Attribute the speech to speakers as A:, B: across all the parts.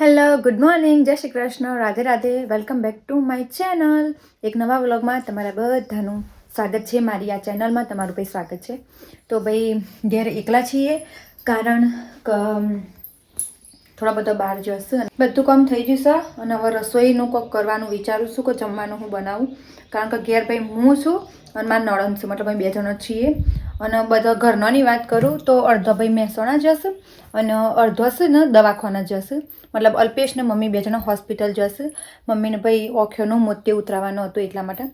A: Hello good morning જય Shri Krishna, Radhe Radhe welcome back to my channel એક નવા વ્લોગમાં તમારા બધાનું સ્વાગત છે, મારી આ ચેનલમાં તમારું ભાઈ સ્વાગત છે. તો ભાઈ ઘેર એકલા છીએ, કારણ થોડા બધા બહાર જશે અને બધું કામ થઈ જશે અને હવે રસોઈનું કોક કરવાનું વિચારું છું કે જમવાનું હું બનાવું. કારણ કે ઘેર ભાઈ હું છું અને મારા નણંદ છું, મતલબ અમે બે જણા છીએ. અને બધા ઘરનાની વાત કરું તો અડધો ભાઈ મહેસાણા જશે અને અડધો છે ને દવાખાના જશે. મતલબ અલ્પેશ ને મમ્મી બે જણા હોસ્પિટલ જશે. મમ્મીને ભાઈ ઓખ્યોનું મોતી ઉતરાવવાનું હતું એટલા માટે.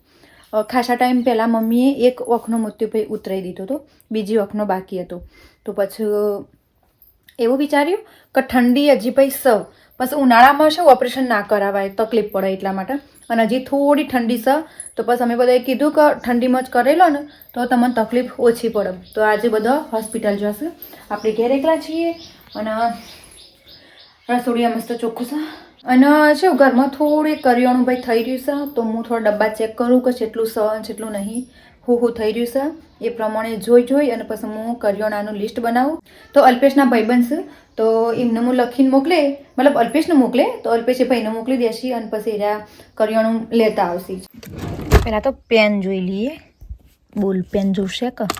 A: ખાસા ટાઈમ પહેલાં મમ્મીએ એક ઓખનો મૃત્યુ ભાઈ ઉતરાઈ દીધો હતો. બીજી ઓખનો બાકી હતો. તો પછી એવું વિચાર્યું કે ઠંડી હજી ભાઈ સ. પછી ઉનાળામાં શું ઓપરેશન ના કરાવાય? તકલીફ પડે એટલા માટે. અને હજી થોડી ઠંડી છે તો પછી અમે બધાએ કીધું કે ઠંડીમાં જ કરેલો ને, તો તમને તકલીફ ઓછી પડે. તો આજે બધા હોસ્પિટલ જશે. આપણે ઘેર એકલા છીએ. અને રસોડિયા મસ્ત ચોખ્ખું છે અને શું ઘરમાં થોડી કરિયાણું ભાઈ થઈ રહ્યું છે, તો હું થોડા ડબ્બા ચેક કરું કે જેટલું છે જેટલું નહીં. હું હું થઈ રહ્યું છે, એ પ્રમાણે જોઈ જોઈ અને પછી હું કરિયાણાનું લિસ્ટ બનાવું. તો અલ્પેશના ભાઈ બનશે તો એમને હું લખીને મોકલે, મતલબ અલ્પેશને મોકલે, તો અલ્પેશે ભાઈને મોકલી દેશે અને પછી એના કરિયાણું લેતા આવશે. પહેલાં તો પેન જોઈ લઈએ. બોલ પેન જોશે કે?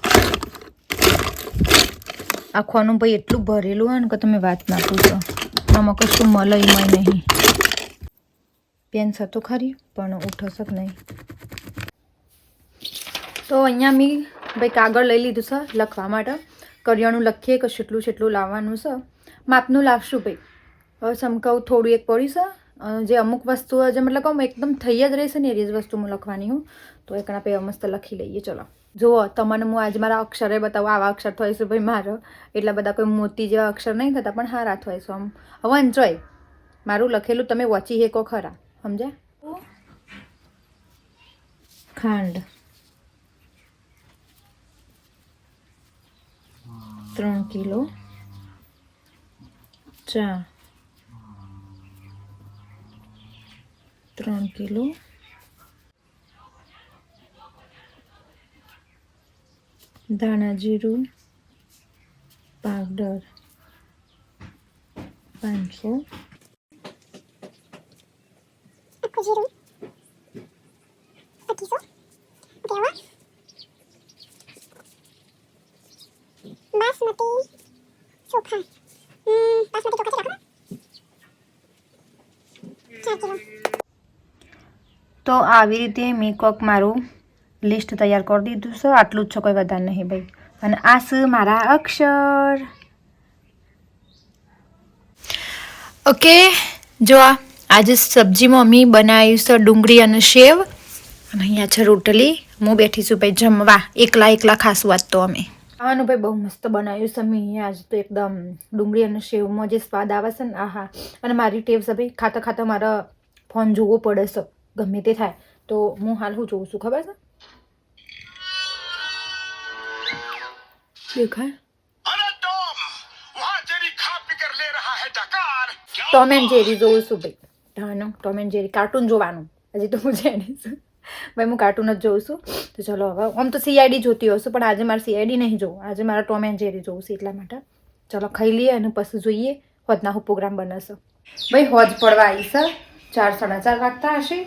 A: આખવાનું ભાઈ એટલું ભરેલું હોય ને કે તમે વાત ના પૂછો. આમાં કશું મલયમય નહીં. પેન તો ખરી, પણ ઉઠશે શક નહીં. તો અહીંયા મેં ભાઈ કાગળ લઈ લીધું છે લખવા માટે. કરિયાણું લખીએ કે કેટલું કેટલું લાવવાનું છે. માપનું લાવશું ભાઈ. હવે સમકાવું થોડું એક પડ્યું છે. જે અમુક વસ્તુ જે મતલબ કહું એકદમ થઈ જ રહેશે ને એ જ વસ્તુ હું લખવાની હું. તો એકના પે મસ્ત લખી લઈએ, ચલો. જુઓ, તમને હું આજે મારા અક્ષરે બતાવું. આવા અક્ષર થાય છે ભાઈ મારો. એટલા બધા કોઈ મોતી જેવા અક્ષર નહીં થતા, પણ હારા થાય છે આમ. હવે એન્જોય મારું લખેલું તમે વાંચી હેકો ખરા. સમજ્યા? ખાંડ. ત્રણ કિલો. ચા. ત્રણ કિલો. દાણા જીરું. પાવડર. પાંચસો.
B: જીરું. પચીસો દેવા. બાસમતી ચોખા. બાસમતી ચોખા છે
A: તો આવી રીતે મેં કોક મારું લિસ્ટ તૈયાર કરી દીધું છે. આટલું જ છે કોઈ વધારે નહીં ભાઈ. અને આ છે મારા અક્ષર. ઓકે જો આ આજે સબ્જીમાં મમ્મી બનાવ્યું છે ડુંગળી અને સેવ અને અહીંયા છે રોટલી હું બેઠી છું ભાઈ જમવા એકલા એકલા ખાસું વાત તો અમે ખાવાનું ભાઈ બહુ મસ્ત બનાવ્યું છે મેં આજ તો એકદમ ડુંગળી અને સેવમાં જે સ્વાદ આવે છે ને આહા અને મારી ટેવ છે ભાઈ ખાતા ખાતા મારા ફોન જોવો પડે છે ગમે તે થાય તો હું હાલ હું જોઉં છું ખબર છે દેખાય
C: अरे टॉम वहाँ तेरी खा P ધાનું
A: Tom and Jerry cartoon જોવાનું. હજી તો હું જેની ભાઈ, હું કાર્ટૂન જ જોઉં છું. તો ચલો હવે, આમ તો સીઆઈડી જોતી હોઉં છું, પણ આજે મારે સીઆઈડી નહીં જોઉં આજે મારે ટોમ એન્ડ જેરી જોઉં છું એટલા માટે. ચલો, ખાઈ લઈએ અને પછી જોઈએ હોજના હું પ્રોગ્રામ બનાવશો. ભાઈ, હોજ પડવા આવી ચાર, સાડા ચાર વાગતા હશે.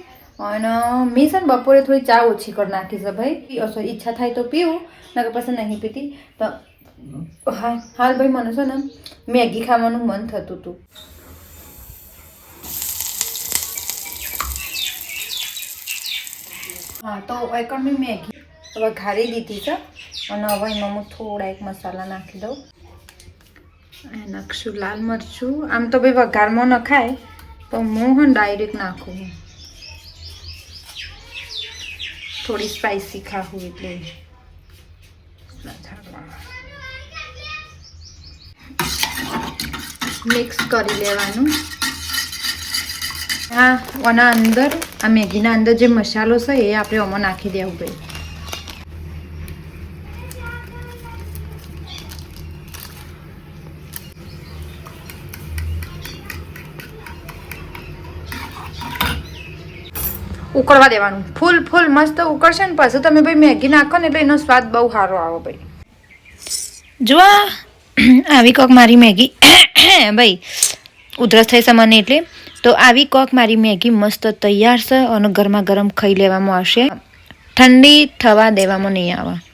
A: અને મેં છે ને બપોરે થોડી ચા ઓછી કરી નાખી છે ભાઈ. સોરી ઈચ્છા થાય તો પીવું, નકર પછી નહીં પીતી. તો, હા, હાલ ભાઈ, મને છે ને મેગી ખાવાનું મન થતું હતું. હા, તો એકણ મેં મેગી. હવે ઘારી દીધી છે. અને હવે એમાં હું થોડા એક મસાલા નાખી દઉં. નાખશું લાલ મરચું. આમ તો ભાઈ વઘારમાં નખાય પણ હું હું ડાયરેક્ટ નાખું થોડી સ્પાઈસી ખાવું એટલે. મિક્સ કરી લેવાનું. હા આના અંદર, આ મેગીના અંદર જે મસાલો છે એ આપણે આમાં નાખી દેવું ભાઈ. ઉકળવા દેવાનું. ફૂલ ફૂલ મસ્ત ઉકળશે ને પછી તમે ભાઈ મેગી નાખો ને એટલે એનો સ્વાદ બહુ સારો આવે ભાઈ. જો આવી કોક મારી મેગી. ભાઈ, ઉધરસ થઈ છે એટલે. તો આવી કોક મારી મેગી મસ્ત તૈયાર છે અને ગરમા ગરમ ખાઈ લેવામાં આવશે. ઠંડી થવા દેવામાં નહીં આવે.